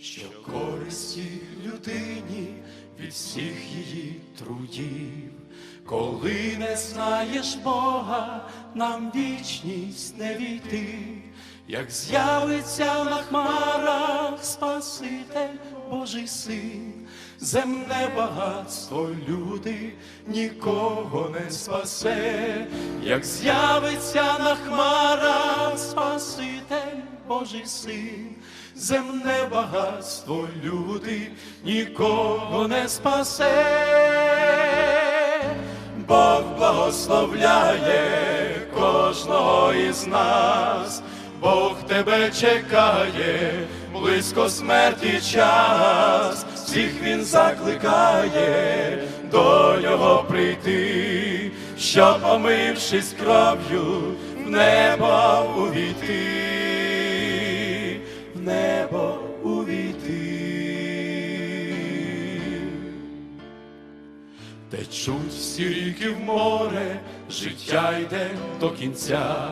що користі людині від всіх її трудів. Коли не знаєш Бога, нам вічність не війти, як з'явиться на хмарах Спаситель Божий син, земне багатство люди нікого не спасе, як з'явиться на хмарах Спаситель Божий син, земне багатство люди нікого не спасе. Бог благословляє кожного із нас, Бог тебе чекає, близько смерті час, всіх він закликає до нього прийти, щоб, омившись кров'ю, в небо увійти, в небо увійти. Течуть всі ріки в море, життя йде до кінця,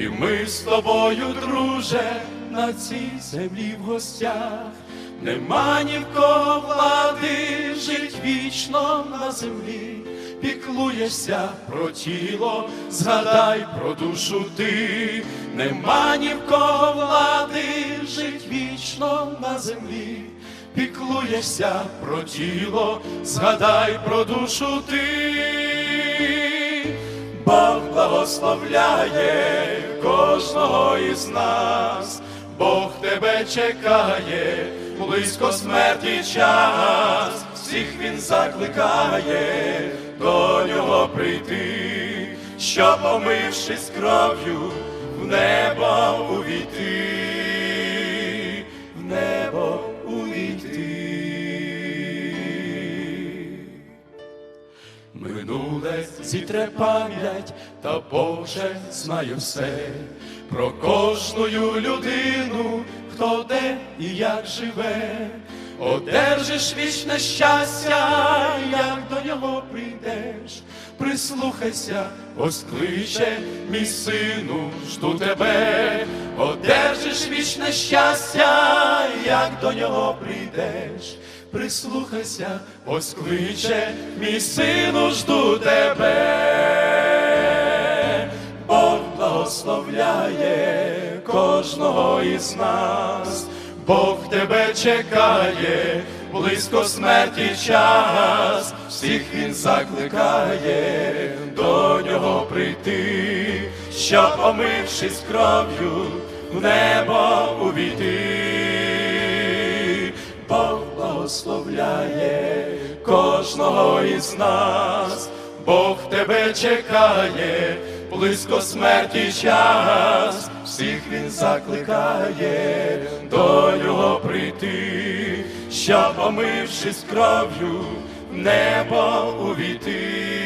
і ми з тобою, друже, на цій землі в гостях. Нема ні в кого влади, жить вічно на землі, піклуєшся про тіло, згадай про душу ти, нема ні в кого вічно на землі піклуєшся про тіло, згадай про душу ти, Бог благословляє кожного із нас, Бог тебе чекає, близько смерті час, всіх він закликає до нього прийти, щоб, омившись кров'ю, в небо увійти, зітре пам'ять, та Боже знає все про кожну людину, хто де і як живе, одержиш вічне щастя, як до нього прийдеш. Прислухайся, оскличе, мій сину, жду тебе, одержиш вічне щастя, як до нього прийдеш. Прислухайся, ось кличе, мій сину, жду тебе. Бог благословляє кожного із нас, Бог тебе чекає, близько смерті час, всіх він закликає до нього прийти, щоб, омившись кров'ю, в небо увійти. Благословляє кожного із нас, Бог тебе чекає, близько смерті час, всіх він закликає до нього прийти, щоб, омившись кров'ю, в небо увійти,